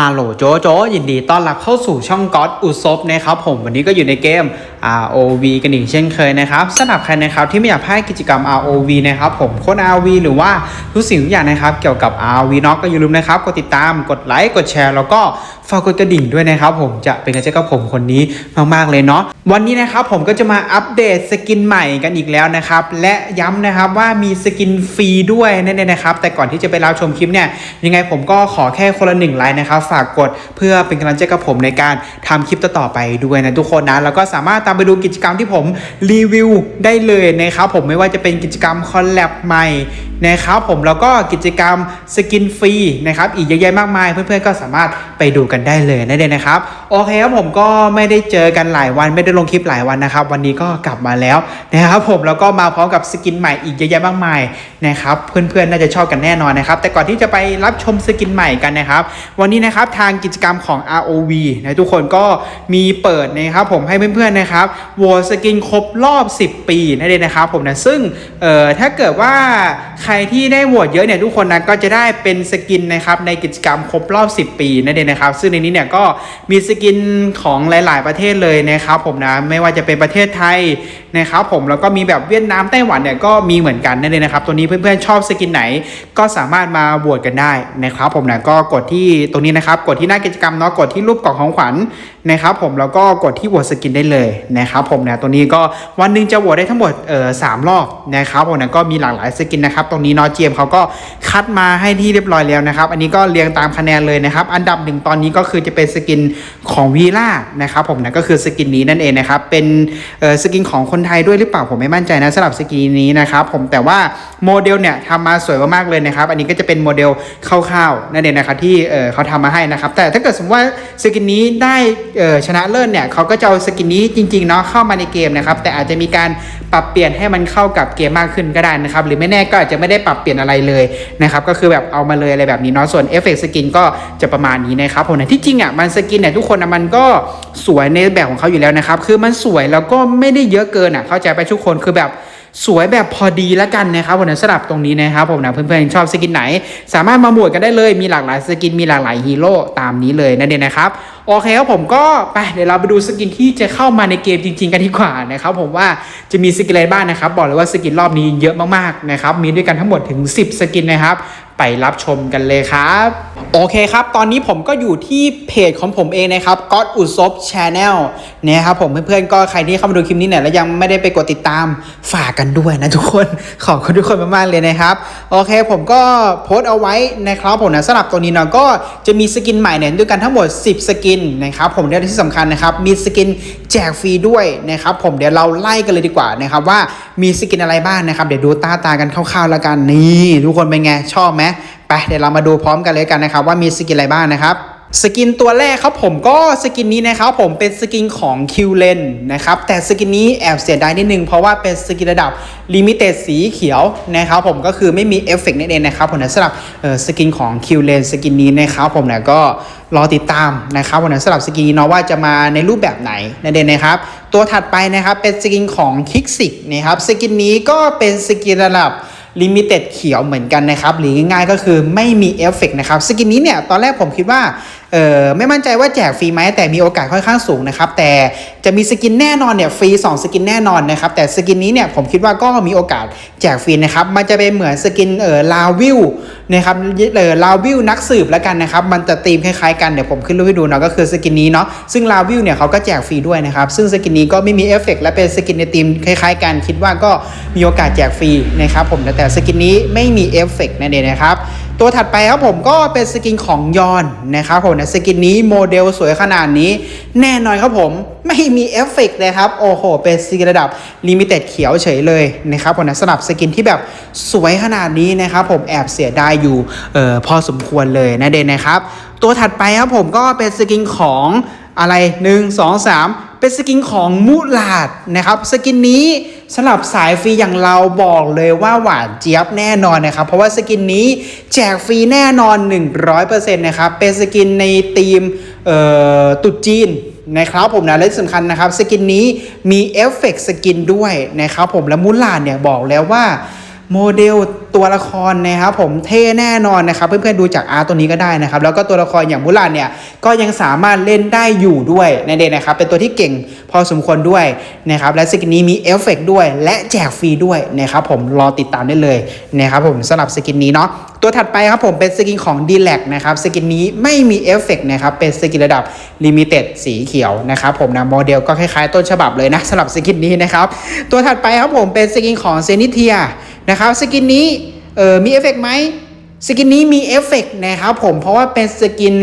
ฮัลโหลโจโจยินดีต้อนรับเข้าสู่ช่องก๊อตอุซบนะครับผมวันนี้ก็อยู่ในเกม ROV กันอีกเช่นเคยนะครับสำหรับใครนะครับที่ไม่อยากพลาดกิจกรรม ROV นะครับผมโค้ด ROV หรือว่าทุกสิ่งทุกอย่างนะครับเกี่ยวกับ ROV น็อกก็อย่าลืมนะครับกดติดตามกดไลค์กดแชร์ แล้วก็ฝากกดกระดิ่งด้วยนะครับผมจะเป็นกำลังใจกับผมคนนี้มากๆเลยเนาะวันนี้นะครับผมก็จะมาอัปเดตสกินใหม่กันอีกแล้วนะครับและย้ำนะครับว่ามีสกินฟรีด้วยนั่นเองนะครับแต่ก่อนที่จะไปรับชมคลิปเนี่ยยังไงผมก็ขอแค่คนละหนึ่งไลค์นะครับฝากกดเพื่อเป็นกำลังใจกับผมในการทำคลิปต่อๆไปด้วยนะทุกคนนะแล้วก็สามารถตามไปดูกิจกรรมที่ผมรีวิวได้เลยนะครับผมไม่ว่าจะเป็นกิจกรรมคอลแลบใหม่นะครับผมแล้วก็กิจกรรมสกินฟรีนะครับอีกเยอะแยะมากมายเพื่อนๆก็สามารถไปดูกันได้เลยนั่นเองนะครับโอเคครับผมก็ไม่ได้เจอกันหลายวันไม่ได้ลงคลิปหลายวันนะครับ วันนี้ก็กลับมาแล้วนะครับผมแล้วก็มาพร้อมกับสกินใหม่อีกเยอะแยะมากมายนะครับเพื่อนๆน่าจะชอบกันแน่นอนนะครับแต่ก่อนที่จะไปรับชมสกินใหม่กันนะครับ วันนี้นะครับทางกิจกรรมของ ROV นะทุกคนก็มีเปิดนะครับผมให้เพื่อนๆนะครับโหวตสกินครบรอบ 10 ปีนั่นเองนะครับผมนะซึ่งเอ่อถ้าเกิดว่าใครที่ได้โหวตเยอะเนี่ยทุกคนนะก็จะได้เป็นสกินนะครับในกิจกรรมครบรอบ 10 ปีนั่นเองนะครับ ซึ่งในนี้เนี่ยก็มีสกินของหลาย ๆ ประเทศเลยนะครับผมนะไม่ว่าจะเป็นประเทศไทยนะครับผมแล้วก็มีแบบเวียดนามไต้หวันเนี่ยก็มีเหมือนกันนั่นเองนะครับตัวนี้เพื่อนๆชอบสกินไหน ก็สามารถมาโหวตกันได้นะครับผมนะก็กดที่ตรงนี้นะครับกดที่หน้ากิจกรรมเนาะกดที่รูปกล่องของขวัญ นะครับผมแล้วก็กดที่โหวตสกินได้เลยนะครับผมนะตัวนี้ก็วันหนึงจะโหวตได้ทั้งหมดเอ่อสามรอบนะครับผมนะก็มีหลากหลายสกินนะครับตรงนี้นาะเจมเขาก็คัดมาให้ที่เรียบร้อยแล้วนะครับ อันนี้ก็เรียงตามคะแนนเลยนะครับ อันดับหนึ่งตอนนี้ก็คือจะเป็นสกินของวีล่านะครับผมนะก็คือสกินนี้นั่นเองนะครับเป็นเอ่อสกินของคนไทยด้วยหรือเปล่าผมไม่มั่นใจนะสำหรับสกินนี้นะครับผมแต่ว่าโมเดลเนี่ยทำมาสวยมากๆเลยนะครับ อันนี้ก็จะเป็นโมเดลคร่าวๆนั่นเองนะครับที่เอ่อเขาทำมาให้นะครับแต่ถ้าเกิดสมมติว่าสกินนี้ได้ชนะเลิศเนี่ยเขาก็จะเอาสกินนี้จริงๆเนาะเข้ามาในเกมนะครับแต่อาจจะมีการปรับเปลี่ยนให้มันเข้ากับเกมมากขึ้นก็ได้นะครับหรือไม่แน่ก็อาจจะไม่ได้ปรับเปลี่ยนอะไรเลยนะครับก็คือแบบเอามาเลยอะไรแบบนี้เนาะส่วนเอฟเฟกต์สกินก็จะประมาณนี้นะครับผมนะที่จริงอะมันสกินเนี่ยทุกคนอะมันก็สวยในแบบของเขาอยู่แล้วนะครับคือมันสวยแล้วก็ไม่ได้เยอะเกินอะเข้าใจไปทุกคนคือแบบ สวยแบบพอดีแล้วกันนะครับผมนะสำหรับตรงนี้นะครับผมนะเพื่อนๆชอบสกินไหน สามารถมาโหวตกันได้เลยมีหลากหลายสกินมีหลากหลายฮีโร่ตามนี้เลยนั่นเองนะครับโอเคครับผมก็ไปเดี๋ยวเราไปดูสกินที่จะเข้ามาในเกมจริง ๆ กันดีกว่านะครับผมว่าจะมีสกินอะไรบ้างนะครับ บอกเลยว่าสกินรอบนี้เยอะมากๆนะครับมีด้วยกันทั้งหมดถึง 10 สกินนะครับ ไปรับชมกันเลยครับ โอเคครับ ตอนนี้ผมก็อยู่ที่เพจของผมเองนะครับ God u s o p Channel นะครับผมเพื่อนๆก็ใครที่เข้ามาดูคลิปนี้เนี่ยแล้วยังไม่ได้ไปกดติดตามฝากกันด้วยนะทุกคนขอบคุณทุกคนมากๆเลยนะครับโอเค ผมก็โพสต์เอาไว้นะครับผมนะสำหรับตัวนี้เนาะก็จะมีสกินใหม่เนี่ยด้วยกันทั้งหมด 10 สกินนะครับผมเดี๋ยวที่สำคัญนะครับมีสกินแจกฟรีด้วยนะครับผมเดี๋ยวเราไล่กันเลยดีกว่านะครับว่ามีสกินอะไรบ้างนะครับเดี๋ยวดูตาตากันคร่าวๆแล้วกันนี่ทุกคนเป็นไงชอบไหมไปเดี๋ยวเรามาดูพร้อมกันเลยกันนะครับ ว่ามีสกินอะไรบ้างนะครับสกินตัวแรกครับผมก็สกินนี้นะครับผมเป็นสกินของคิวเลนนะครับแต่สกินนี้แอบเสียดายนิดนึง เพราะว่าเป็นสกินระดับลิมิเต็ดสีเขียวนะครับผมก็คือไม่มีเอฟเฟกต์นั่นเองนะครับผมนะสำหรับสกินของคิวเลนสกินนี้นะครับผมนะก็รอติดตามนะครับผมนะสำหรับสกินนี้เนาะว่าจะมาในรูปแบบไหนนั่นเองนะครับตัวถัดไปนะครับเป็นสกินของคิกซิกนะครับสกินนี้ก็เป็นสกินระดับ ลิมิเต็ดเขียวเหมือนกันนะครับหรือง่ายๆก็คือไม่มีเอฟเฟกต์นะครับสกินนี้เนี่ยตอนแรกผมคิดว่า เออไม่มั่นใจว่าแจกฟรีไหมแต่มีโอกาสค่อนข้างสูงนะครับแต่จะมีสกินแน่นอนเนี่ยฟรี2สกินแน่นอนนะครับแต่สกินนี้เนี่ยผมคิดว่าก็มีโอกาสแจกฟรีนะครับมันจะเป็นเหมือนสกินเออลาวิวนะครับเออลาวิวนักสืบแล้วกันนะครับมันจะตีมคล้ายๆกันเดี๋ยวผมขึ้นรูปให้ดูเนาะก็คือสกินนี้เนาะซึ่งลาวิวเนี่ยเขาก็แจกฟรีด้วยนะครับซึ่งสกินนี้ก็ไม่มีเอฟเฟกต์และเป็นสกินในตีมคล้ายๆ กันคิดว่าก็มีโอกาสแจกฟรีนะครับผมแต่สกินนี้ไม่มีเอฟเฟกต์นั่นเองนะครับ ตัวถัดไปครับผมก็เป็นสกินของยอนนะครับผมนะสกินนี้โมเดลสวยขนาดนี้ แน่นอนครับผมไม่มีเอฟเฟกต์เลยครับ โอ้โห เป็นสกินระดับลิมิเต็ดเขียวเฉยเลยนะครับผมนะสำหรับสกินที่แบบสวยขนาดนี้นะครับผมแอบเสียดายอยู่เออพอสมควรเลยนะเดนนะครับ ตัวถัดไปครับผมก็เป็นสกินของอะไร 1 2 3 เป็นสกินของมูลาดนะครับ สกินนี้สำหรับสายฟรีอย่างเราบอกเลยว่าหวานเจี๊ยบแน่นอนนะครับ เพราะว่าสกินนี้แจกฟรีแน่นอน 100%นะครับ เป็นสกินในทีมตุดจีนนะครับผมนะและที่สำคัญนะครับ สกินนี้มีเอฟเฟกต์สกินด้วยนะครับผมและมูลานเนี่ยบอกแล้วว่า โมเดลตัวละครนะครับผมเท่แน่นอนนะครับ เพื่อนๆดูจากอาร์ตตัวนี้ก็ได้นะครับ แล้วก็ตัวละครอย่างมุลานเนี่ยก็ยังสามารถเล่นได้อยู่ด้วยนั่นเองนะครับ เป็นตัวที่เก่งพอสมควรด้วยนะครับ และสกินนี้มีเอฟเฟกด้วย และแจกฟรีด้วยนะครับผมรอติดตามได้เลยนะครับผมสำหรับสกินนี้เนาะตัวถัดไปครับผมเป็นสกินของ d l a c นะครับสกินนี้ไม่มีเอฟเฟกนะครับเป็นสกินระดับลิมิเต็ดสีเขียวนะครับผมนะโมเดลก็คล้ายๆต้นฉบับเลยนะสำหรับสกินนี้นะครับตัวถัดไปครับผมเป็นสกินของเซนิเทีย นะครับสกินนี้เออมีเอฟเฟกต์ไหมสกินนี้มีเอฟเฟกต์นะครับผมเพราะว่าเป็นสกิน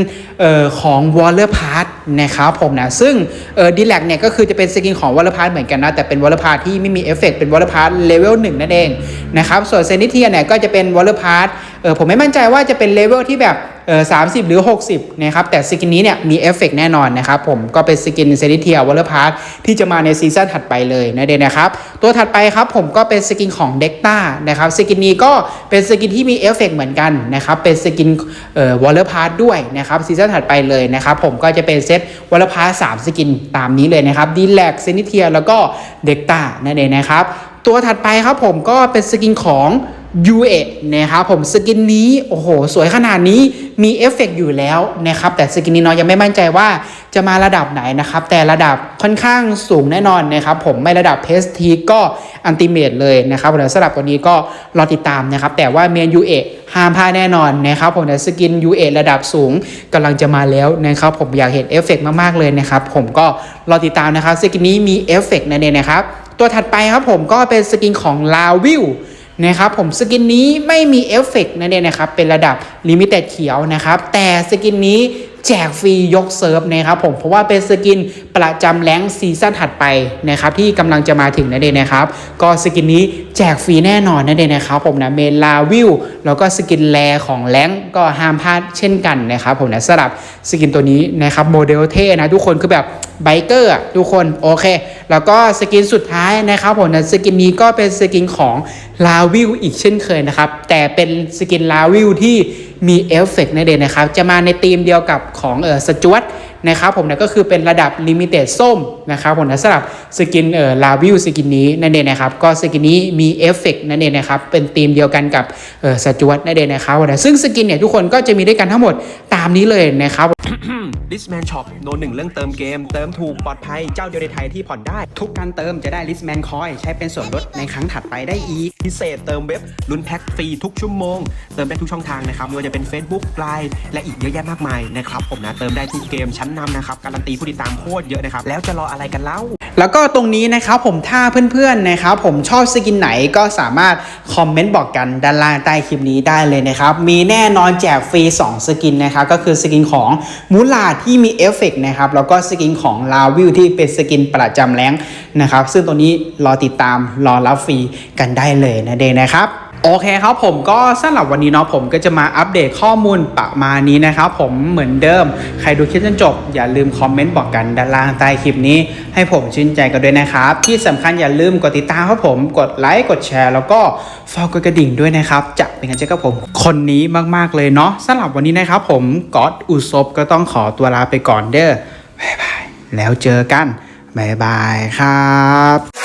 ออขอขอลเลอร์พาร์ตนะครับผมนะซึ่งดีแลกเนี่ยก็คือจะเป็นสกินของวอลเลอร์พาร์ตเหมือนกันนะแต่เป็นวอลเลอร์พาร์ตที่ไม่มีเอฟเฟกต์เป็นวอลเลอร์พาร์ตเลเวลหนึ่งนั่นเองนะครับส่วนเซนิเทียเนี่ยก็จะเป็นวอลเลอร์พาร์ต เออผมไม่มั่นใจว่าจะเป็นเลเวลที่แบบเออสามสิบหรือ 60 นะครับ แต่สกินนี้เนี่ยมีเอฟเฟกต์แน่นอนนะครับ ผมก็เป็นสกินเซนิเทียวอลเลอร์พาร์ที่จะมาในซีซั่นถัดไปเลยนะเดนนะครับ ตัวถัดไปครับผมก็เป็นสกินของเด็กต้านะครับสกินนี้ก็เป็นสกินที่มีเอฟเฟกต์เหมือนกันนะครับ เป็นสกินเอ่อวอลเลอร์พาร์ด้วยนะครับซีซั่นถัดไปเลยนะครับ ผมก็จะเป็นเซตวอลเลอร์พาร์สามสกินตามนี้เลยนะครับดีแลกเซนิเทียแล้วก็เด็กต้านั่นเองนะครับตัวถัดไปครับผมก็เป็นสกินของ ยูเอนะครับผมสกินนี้โอ้โห สวยขนาดนี้มีเอฟเฟกต์อยู่แล้วนะครับแต่สกินนี้เนาะยังไม่มั่นใจว่าจะมาระดับไหนนะครับแต่ระดับค่อนข้างสูงแน่นอนนะครับผมไม่ระดับเพสทีก็อันติเมตเลยนะครับเดี๋ยวสลับตัวนี้ก็รอติดตามนะครับแต่ว่าเมนยูเอห้ามพลาดแน่นอนนะครับผมแต่สกินยูเอระดับสูงกำลังจะมาแล้วนะครับผมอยากเห็นเอฟเฟกต์มากๆเลยนะครับผมก็รอติดตามนะครับสกินนี้มีเอฟเฟกต์นั่นเองนะครับตัวถัดไปครับผมก็เป็นสกินของลาวิล นะครับผมสกินนี้ไม่มีเอฟเฟกต์นั่นเองนะครับเป็นระดับลิมิเต็ดเขียวนะครับแต่สกินนี้ แจกฟรียกเซิร์ฟนะครับผมเพราะว่าเป็นสกินประจำแรงซีซั่นถัดไปนะครับที่กำลังจะมาถึงนั่นเองนะครับ ก็สกินนี้แจกฟรีแน่นอนนั่นเองนะครับผมนะเมลาวิลแล้วก็สกินแรของแรงก็ห้ามพลาดเช่นกันนะครับผมนะสำหรับสกินตัวนี้นะครับโมเดลเท่นะทุกคนคือแบบไบเกอร์ทุกคนโอเค แล้วก็สกินสุดท้ายนะครับผมนะสกินนี้ก็เป็นสกินของลาวิลอีกเช่นเคยนะครับแต่เป็นสกินลาวิลที่ มีเอฟเฟกต์นั่นเองนะครับ จะมาในธีมเดียวกับของเออสจวตนะครับผมนะก็คือเป็นระดับลิมิเต็ดส้มนะครับผมนะสำหรับสกินเอ่อลาวิลสกินนี้นั่นเองนะครับก็สกินนี้มีเอฟเฟกต์นั่นเองนะครับเป็นธีมเดียวกันกับเออสจวตนั่นเองนะครับนะซึ่งสกินเนี่ยทุกคนก็จะมีด้วยกันทั้งหมดตามนี้เลยนะครับ ลิสแมนช็อปโนหนึ่งเรื่องเติมเกม เติมถูกปลอดภัยเจ้าเดียวในไทยที่ผ่อนได้ ทุกการเติมจะได้ลิสแมนคอยใช้เป็นส่วนลดในครั้งถัดไปได้อีก พิเศษเติมเว็บลุ้นแพ็คฟรีทุกชั่วโมง เติมได้ทุกช่องทางนะครับไม่ว่าจะเป็น Facebook ไลน์และอีกเยอะแยะมากมายนะครับผมนะเติมได้ทุกเกมชั้นนำนะครับการันตีผู้ติดตามโคตรเยอะนะครับแล้วจะรออะไรกันเล่า แล้วก็ตรงนี้นะครับผมถ้าเพื่อนๆนะครับผมชอบสกินไหนก็สามารถคอมเมนต์บอกกันด้านล่างใต้คลิปนี้ได้เลยนะครับมีแน่นอนแจกฟรี2สกินนะครับก็คือสกินของมูลาที่มีเอฟเฟกต์นะครับแล้วก็สกินของลาวิลที่เป็นสกินประจำแรงนะครับซึ่งตัวนี้รอติดตามรอรับฟรีกันได้เลยนะเดนะครับ โอเคครับผมก็สำหรับวันนี้เนาะผมก็จะมาอัปเดตข้อมูลประมาณนี้นะครับผมเหมือนเดิม ใครดูคลิปจนจบ อย่าลืมคอมเมนต์บอกกันด้านล่างใต้คลิปนี้ ให้ผมชื่นใจกันด้วยนะครับ ที่สำคัญอย่าลืมกดติดตามครับผมกดไลค์กดแชร์ แล้วก็ฝากกดกระดิ่งด้วยนะครับจะเป็นกำลังใจกับผมคนนี้มากๆเลยเนาะสำหรับวันนี้นะครับผมก๊อตอุศบก็ต้องขอตัวลาไปก่อนเด้อบ๊ายบายแล้วเจอกันบ๊ายบายครับ